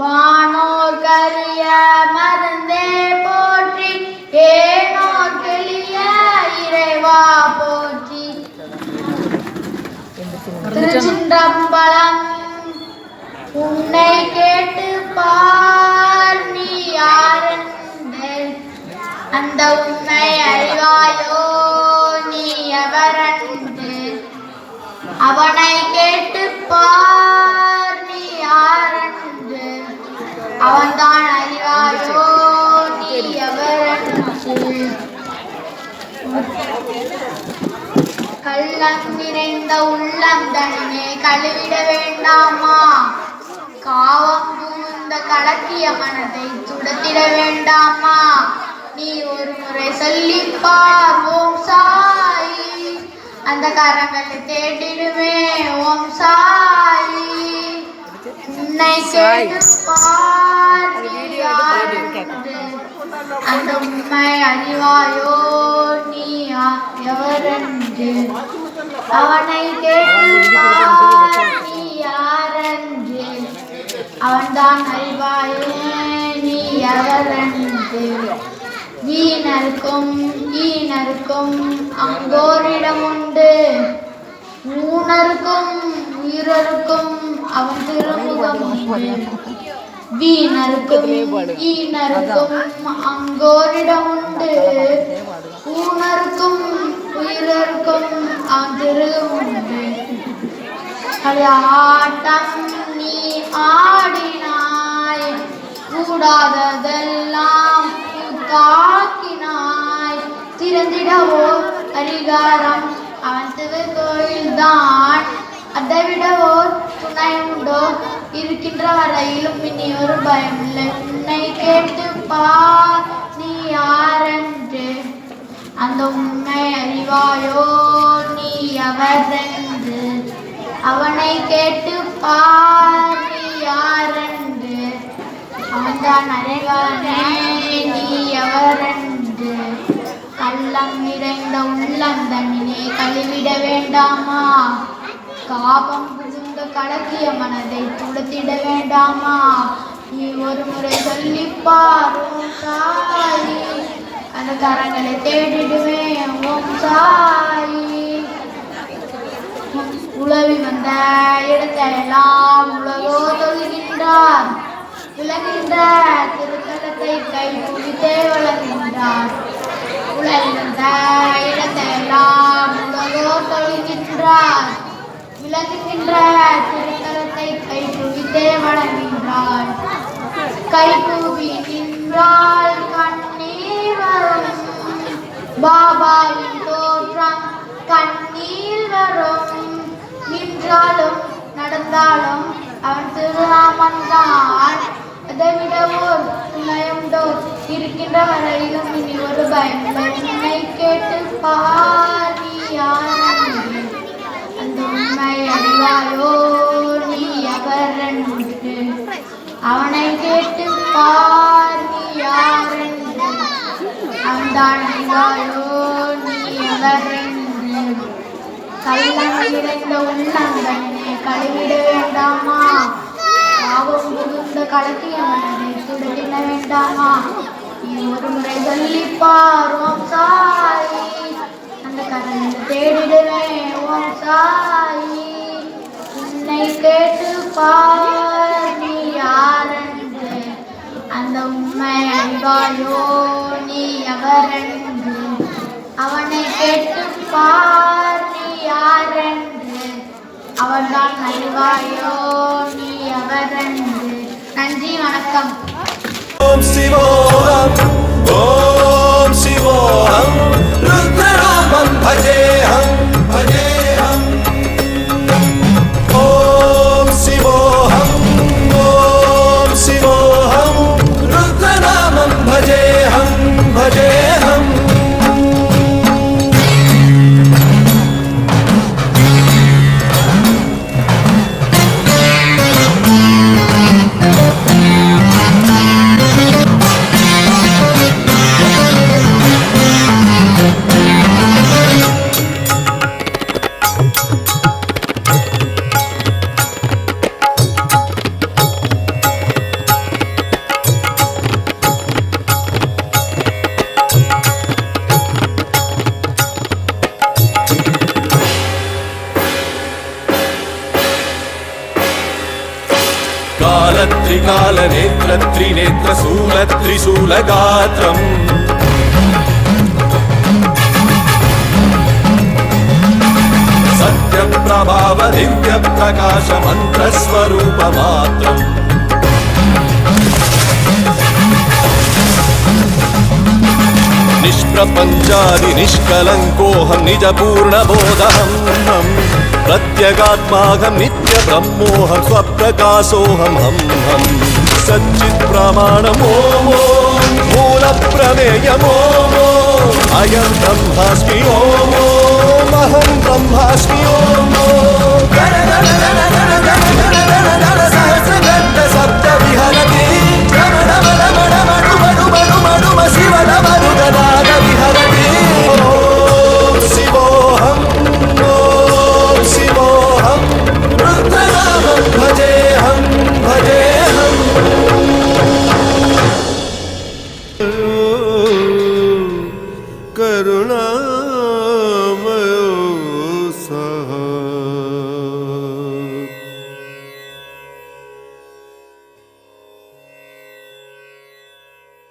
வானோர் கரிய மருந்தே போற்றி ஏனோர் கெளிய இறைவா போற்றி. திருச்சின்றம்பலம் உன்னை கேட்டு பார் நீ யாரென்று அந்த உண்மை அறிவாயோ நீ எவரென்று அவனை கேட்டு பார் உள்ளம் தனிமே கழுவிட வேண்டாமா? காவம் பூந்த கலக்கிய மனதை துடத்திட வேண்டாமா? நீ ஒரு முறை சொல்லிப்பார் ஓம் சாயி. அந்த கரங்களை தேடிடுமே ஓம் சாயி. உன்னை கேட்டுப்பார் அந்த உண்மை அறிவாயோ நீ யா- எவரென்று அவனை கேட்டு பார் அவன்தான் அறிவாயே நீ எவரென்று வீணருக்கும் ஈனருக்கும் அங்கோரிடம் உண்டு. ஊனருக்கும் உயிரருக்கும் அவன் திருமுகம் வீணருக்கும் ஈனருக்கும் அங்கோரிடம் உண்டு. ஊனருக்கும் உயிரருக்கும் அவன் திருமுகம் உண்டு நீ ஆடினாய் கூடாததெல்லாம் காக்கினாய் திறந்திடவோ அரிகாரம் அவன் திருக்கோயில்தான் அதை விடவோ துணை உண்டோ? இருக்கின்ற வரையிலும் இனி ஒரு பயம் இல்லை. உன்னை கேட்டு பா நீ யாரென்று அந்த உண்மை அறிவாயோ நீ அவரென்று அவனை கேட்டு பார் நீ யாரென்று. அவன்தான் அறிவானே நீ எவரென்று கள்ளம் நிறைந்த உள்ளம் தன்னினை கழுவிட வேண்டாமா? காபம் புகுந்த கலக்கிய மனதை துடத்திட வேண்டாமா? நீ ஒரு முறை சொல்லிப்பார் ஓம் அந்த கரங்களை தேடிடுமே ஓம் சாயி. உழவி வந்த இடத்தையெல்லாம் உலகோ தொழுகின்றார். விளங்குகின்ற திருத்தலத்தை கை குவித்தே வழங்குகின்றார் உழவி வந்த இடத்தையெல்லாம் உலகோ தொழுகின்றார். விளங்குகின்ற திருத்தலத்தை கை குவித்தே வழங்குகின்றார் கை கூவி நின்றால் கண் பாபாவின் தோற்றம் கண்ணீர் வரும். நின்றாலும் நடந்தாலும் அவன் திருநாமன் தான் அதை விட ஓர் துணையுண்டோ இருக்கின்ற வரையிலும் இனி ஒரு பயமில்லை உன்னை கேட்டு பாரி அந்த உண்மை அறிவாயோ நீ எவரென்று அவனை கேட்டு பார் நீ அவன்தான் அறிவாயோ நீ எவரென்று கள்ளம் நிறைந்த உள்ளங்கண்ணே கழுவிட வேண்டாமா? பாவம் புகுந்த கலக்கிய மனதை சுடலிட வேண்டாமா? நீ ஒரு முறை சொல்லி பார் ஓம் சாயி. அந்த கடலில் தேடிடுவேன் ஓம் சாயி. உன்னை கேட்டு பார் நீ யாரென்று அந்த உண்மை அன்பாயோ நீ எவரென்று கேட்டு பார் நீ யாரென்று அவன்தான் அறிவாயோ நீ அவரென்று நன்றி வணக்கம். ஓம் சிவோகம் ஓம் சிவோகம் കാലനേത്ര ത്രിനേത്ര ശൂല ത്രിശൂലഗാത്രം സത്യപ്രഭാവ ദിവ്യപ്രകാശ മന്ത്രസ്വരൂപമാത്രം നിഷ്പ്രപഞ്ചാതി നിഷ്കലങ്കോഹം നിജപൂർണബോധം प्रत्यगात्माहं नित्यब्रह्मोऽहं स्वप्रकाशोऽहं हं हं सच्चित्प्रमाणमो मूलप्रमेयमो अयं ब्रह्मास्मि ओमो अहं ब्रह्मास्मि ओमो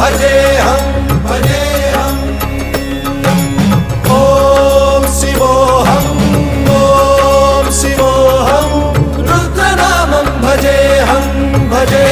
भजे हम रामं हम। भजेऽहम् ॐ शिवोऽहं ॐ शिवोऽहं भजे हम भजे